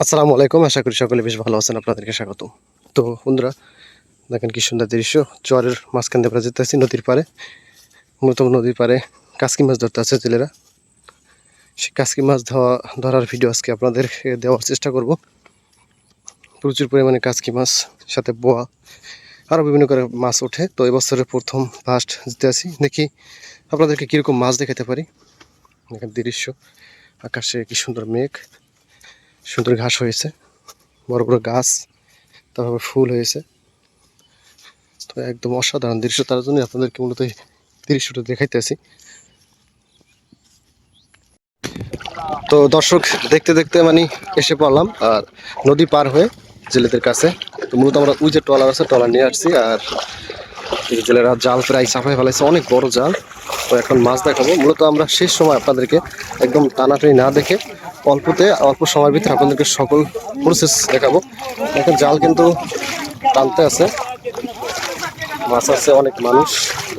আসসালামু আলাইকুম, আশা করি সকলে বেশ ভালো আছেন, আপনাদেরকে স্বাগত। তো বন্ধুরা, দেখেন কি সুন্দর দৃশ্য চরের মাঝখান দিয়ে আমরা যেতে আছি নদীর পাড়ে, মূলত নদীর পাড়ে কাসকি মাছ ধরতে আছে জেলেরা সেই কাসকি মাছ ধোয়া, ধরার ভিডিও আজকে আপনাদের দেওয়ার চেষ্টা করব। প্রচুর পরিমাণে কাসকি মাছ, সাথে বোয়া আরও বিভিন্ন করে মাছ ওঠে। তো এবছরের প্রথম ফার্স্ট যেতে আছি। দেখি আপনাদেরকে কীরকম মাছ দেখাতে পারি। দেখেন দৃশ্য। আকাশে কি সুন্দর মেঘ। সুন্দর ঘাস হয়েছে। বড় বড় গাছ। তারপর ফুল হয়েছে। তো একদম অসাধারণ দৃশ্য। তার জন্য আপনাদেরকে মূলত এই দৃশ্যটা দেখাইতেছি তো দর্শক, দেখতে দেখতে মানে এসে পড়লাম। আর নদী পার হয়ে জেলেদের কাছে। তো মূলত আমরা ওই যে ট্রলার আছে, ট্রলার নিয়ে আসছি আর জেলেরা জাল প্রায় চাপাই ফেলাইছে, অনেক বড় জাল। তো এখন মাছ দেখাবো। মূলত আমরা শেষ সময় আপনাদেরকে একদম টানাটানি না দেখে অল্পতে, অল্প সময়ের ভিতরে আপনাদেরকে সকল প্রসেস দেখাবো। এখন জাল কিন্তু টানতে আছে। মাছ আছে অনেক মানুষ,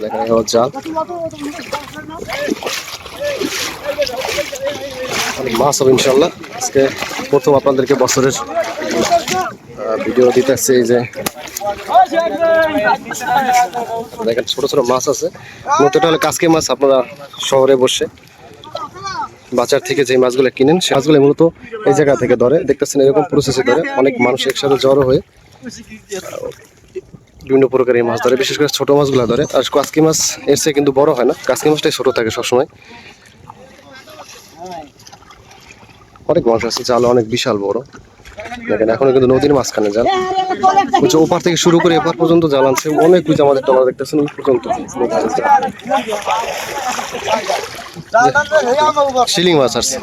দেখা জাল। অনেক মাছ হবে ইনশাল্লাহ। আজকে প্রথম আপনাদেরকে বছরের ভিডিও দিতে আসছে এই যে। দেখেন, ছোট ছোট মাছ আছে। নতুনটা হলে কাসকে মাছ আপনারা শহরে বসে বাজার থেকে যে মাছগুলো কিনেন সেই মাছগুলো মূলত এই জায়গা থেকে ধরে। দেখতেছেন, এরকম প্রসেসে ধরে। অনেক মানুষ একসাথে জড়ো হয়ে, বিভিন্ন প্রকারের মাছ ধরে। বিশেষ করে ছোটো মাছগুলো ধরে। আর কাসকি মাছ এর চেয়ে কিন্তু বড় হয় না। কাসকি মাছটাই ছোট থাকে সবসময়। অনেক মাছ আছে, জাল অনেক বিশাল বড়। দেখেন, এখনও কিন্তু নদীর মাঝখানে জাল ওই যে ওপার থেকে শুরু করে এপার পর্যন্ত জাল আনছে অনেক কিছু আমাদের টলার দেখতেছেন, ওই পর্যন্ত শিলিং মাছ আসছে।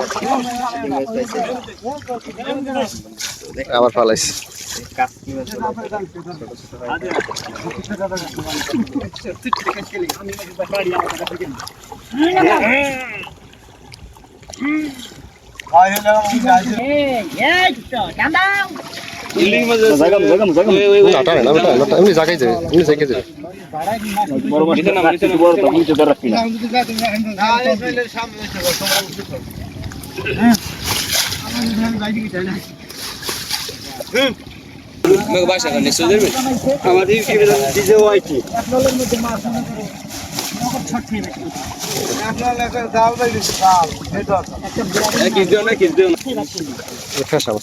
আবার পালাইছে। না টানে না বেটা না এমনি জায়গায় যাবে এমনি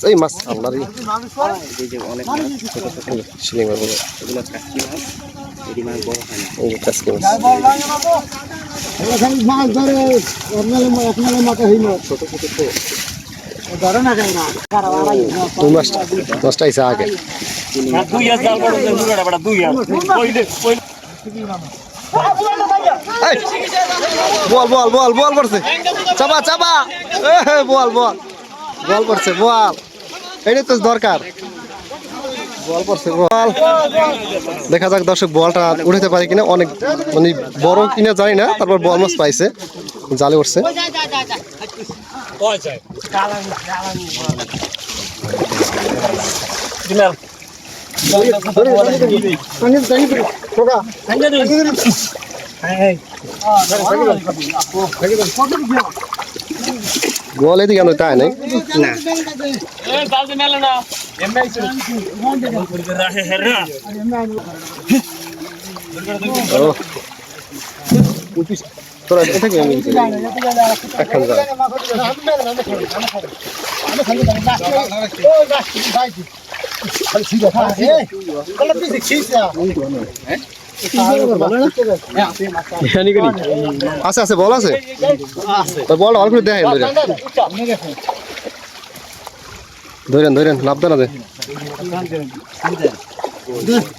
এই মাছ আপনার শিলিং মাছ বলে। এই যে কাসকি মাছ মাছ ধরে আপনার আপনার মাথা হইল ধরে না যায় না ওই মাছটা মাছটা আইসা আগে এই, বল বল বল বল পড়ছে চাপা চাপা বল বল বল পড়ছে বল এটাই তো দরকার বল পড়ছে বল দেখা যাক দর্শক বলটা উঠাতে পারে কিনা অনেক মানে বড় কিনা জানি না তারপর বল মাছ পাইছে জালে উঠছে বল এদিকে কেন তাই নাই? তোরা এটা কি আমি একখান যা। আছে আছে আছে বল আছে। তো বল অল্প করে দেখেন ধরেন ধরেন ধরেন লাভ দেন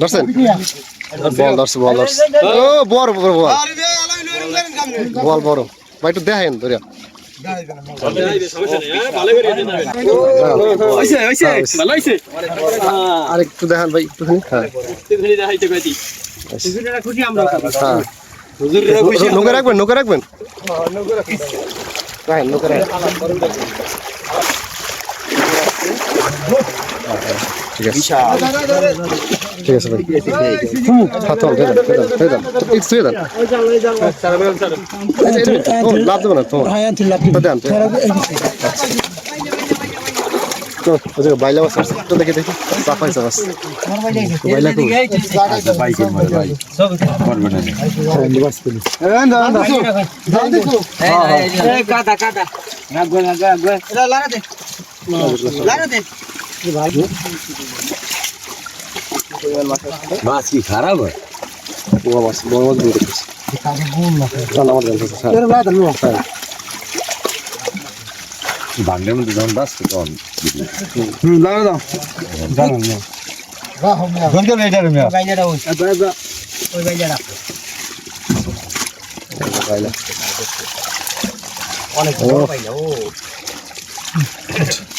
ধরছেন বল। ধরছে বল ধরছে ও বড় বড় বল বল। বড় ভাই একটু দেখেন ধরে আর একটু দেখান ভাই একটুখানি নৌকা রাখবেন নৌকা রাখবেন নৌকা রাখেন ঠিক আছে ঠিক আছে ভাই হাত ফেদান ফেদান একটু ছুঁয়ে দেন এই যে, এই যে, ও, লাভ দেবো না তোমার হ্যাঁ তুই লাভ তো দেন তো। তো, ওই যে বাইলা মাছ তো দেখে দেখি সাফাই সাফাস বাইলা কো কাদা কাদা রাখব রাখব রাখব এটা লাগা দে লাগা দে মাছ কি খারাপ বড় মাছ বড় মাছ লো বাংলার মধ্যে যখন বাস তখন অনেক ও।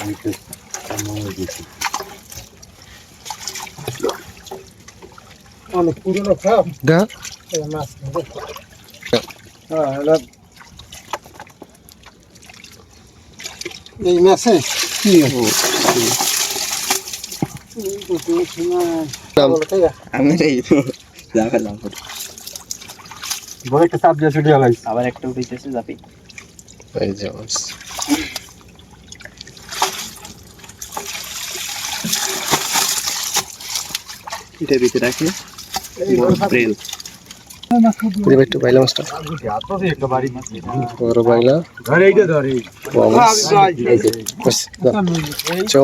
এই দিকে দিচ্ছি অনেক পুরনো এই মাছ হ্যাঁ এই মাছে কি। আমি একটা চাপ দিয়ে ছুটি আবার একটা উঠেছে যাবি এই যে মাছ এটা ভিতরে রাখে। একটু বাইলা মাছটা। বড় বাইলা। বড়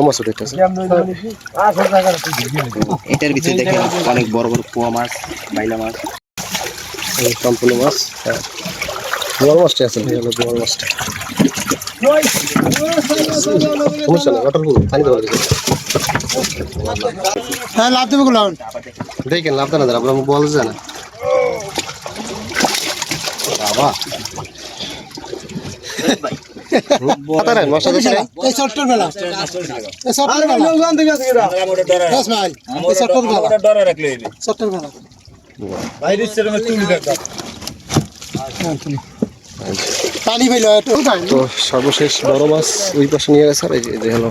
মাছ। দেখতেছে এটার ভিতরে দেখেন অনেক বড় বড় পোয়া মাছ বাইলা মাছ। সম্পূর্ণ মাছ হ্যাঁ। বড় মাছটা আছে বড় মাছটা। হ্যাঁ লাভ দেবে গুলো দেখেন লাভ দেন আপনার বল যায় না। বাবা। কথা পানি তো সর্বশেষ বড় মাছ ওই পাশে নিয়ে গেছে আর এই যে- হলো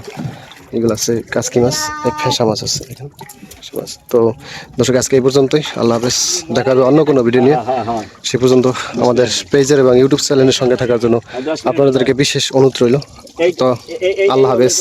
এগুলো আছে কাসকি মাছ এক ফেঁসা মাছ আছে এখানে মাছ। তো দর্শক আজকে এই পর্যন্তই। আল্লাহ হাফেজ। দেখা হবে অন্য কোনো ভিডিও নিয়ে। সে পর্যন্ত আমাদের পেজের এবং ইউটিউব চ্যানেলের সঙ্গে থাকার জন্য আপনাদেরকে বিশেষ অনুরোধ রইল। তো আল্লাহ হাফেজ।